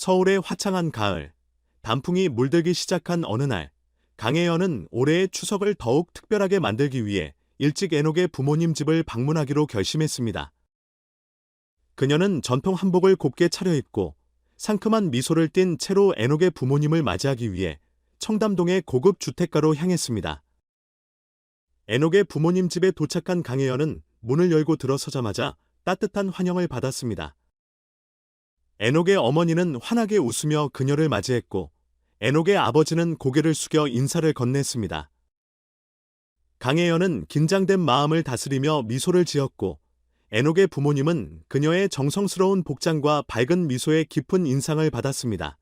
서울의 화창한 가을, 단풍이 물들기 시작한 어느 날, 강혜연은 올해의 추석을 더욱 특별하게 만들기 위해 일찍 애녹의 부모님 집을 방문하기로 결심했습니다. 그녀는 전통 한복을 곱게 차려입고 상큼한 미소를 띤 채로 애녹의 부모님을 맞이하기 위해 청담동의 고급 주택가로 향했습니다. 애녹의 부모님 집에 도착한 강혜연은 문을 열고 들어서자마자 따뜻한 환영을 받았습니다. 애녹의 어머니는 환하게 웃으며 그녀를 맞이했고 애녹의 아버지는 고개를 숙여 인사를 건넸습니다. 강혜연은 긴장된 마음을 다스리며 미소를 지었고 애녹의 부모님은 그녀의 정성스러운 복장과 밝은 미소에 깊은 인상을 받았습니다.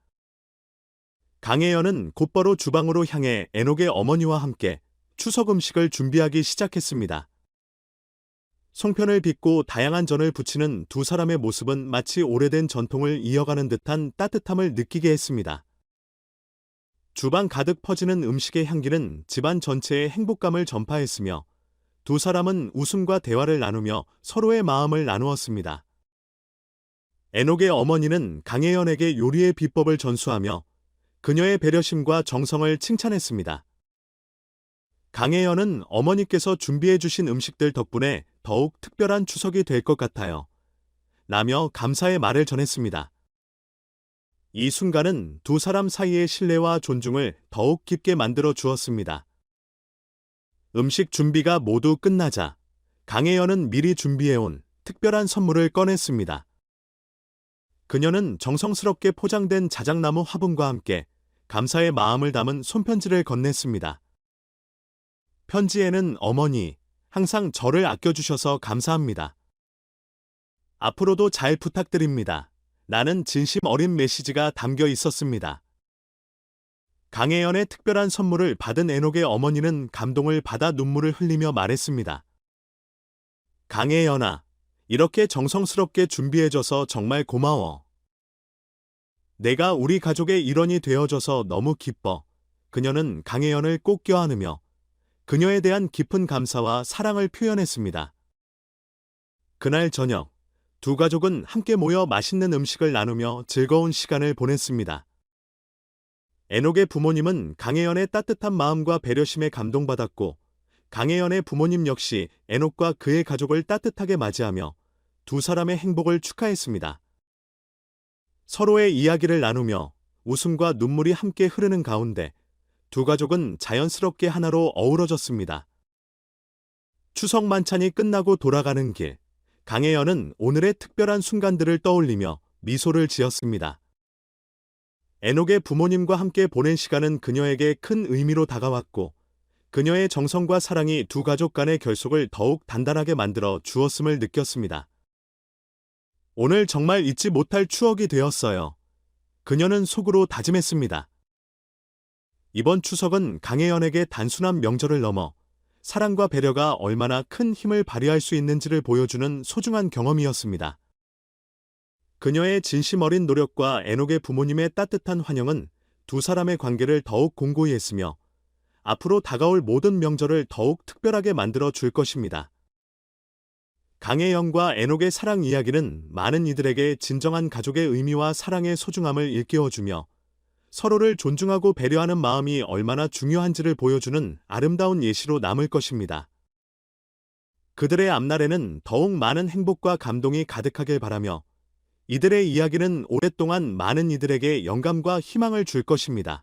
강혜연은 곧바로 주방으로 향해 애녹의 어머니와 함께 추석 음식을 준비하기 시작했습니다. 송편을 빚고 다양한 전을 부치는 두 사람의 모습은 마치 오래된 전통을 이어가는 듯한 따뜻함을 느끼게 했습니다. 주방 가득 퍼지는 음식의 향기는 집안 전체에 행복감을 전파했으며 두 사람은 웃음과 대화를 나누며 서로의 마음을 나누었습니다. 애녹의 어머니는 강혜연에게 요리의 비법을 전수하며 그녀의 배려심과 정성을 칭찬했습니다. 강혜연은 어머니께서 준비해 주신 음식들 덕분에 더욱 특별한 추석이 될 것 같아요. 라며 감사의 말을 전했습니다. 이 순간은 두 사람 사이의 신뢰와 존중을 더욱 깊게 만들어 주었습니다. 음식 준비가 모두 끝나자 강혜연은 미리 준비해온 특별한 선물을 꺼냈습니다. 그녀는 정성스럽게 포장된 자작나무 화분과 함께 감사의 마음을 담은 손편지를 건넸습니다. 편지에는 어머니, 항상 저를 아껴주셔서 감사합니다. 앞으로도 잘 부탁드립니다. 나는 진심 어린 메시지가 담겨 있었습니다. 강혜연의 특별한 선물을 받은 애녹의 어머니는 감동을 받아 눈물을 흘리며 말했습니다. 강혜연아, 이렇게 정성스럽게 준비해줘서 정말 고마워. 내가 우리 가족의 일원이 되어줘서 너무 기뻐. 그녀는 강혜연을 꼭 껴안으며 그녀에 대한 깊은 감사와 사랑을 표현했습니다. 그날 저녁, 두 가족은 함께 모여 맛있는 음식을 나누며 즐거운 시간을 보냈습니다. 애녹의 부모님은 강혜연의 따뜻한 마음과 배려심에 감동받았고, 강혜연의 부모님 역시 애녹과 그의 가족을 따뜻하게 맞이하며 두 사람의 행복을 축하했습니다. 서로의 이야기를 나누며 웃음과 눈물이 함께 흐르는 가운데 두 가족은 자연스럽게 하나로 어우러졌습니다. 추석 만찬이 끝나고 돌아가는 길, 강혜연은 오늘의 특별한 순간들을 떠올리며 미소를 지었습니다. 애녹의 부모님과 함께 보낸 시간은 그녀에게 큰 의미로 다가왔고, 그녀의 정성과 사랑이 두 가족 간의 결속을 더욱 단단하게 만들어 주었음을 느꼈습니다. 오늘 정말 잊지 못할 추억이 되었어요. 그녀는 속으로 다짐했습니다. 이번 추석은 강혜연에게 단순한 명절을 넘어 사랑과 배려가 얼마나 큰 힘을 발휘할 수 있는지를 보여주는 소중한 경험이었습니다. 그녀의 진심 어린 노력과 애녹의 부모님의 따뜻한 환영은 두 사람의 관계를 더욱 공고히 했으며 앞으로 다가올 모든 명절을 더욱 특별하게 만들어 줄 것입니다. 강혜영과 애녹의 사랑 이야기는 많은 이들에게 진정한 가족의 의미와 사랑의 소중함을 일깨워주며 서로를 존중하고 배려하는 마음이 얼마나 중요한지를 보여주는 아름다운 예시로 남을 것입니다. 그들의 앞날에는 더욱 많은 행복과 감동이 가득하길 바라며 이들의 이야기는 오랫동안 많은 이들에게 영감과 희망을 줄 것입니다.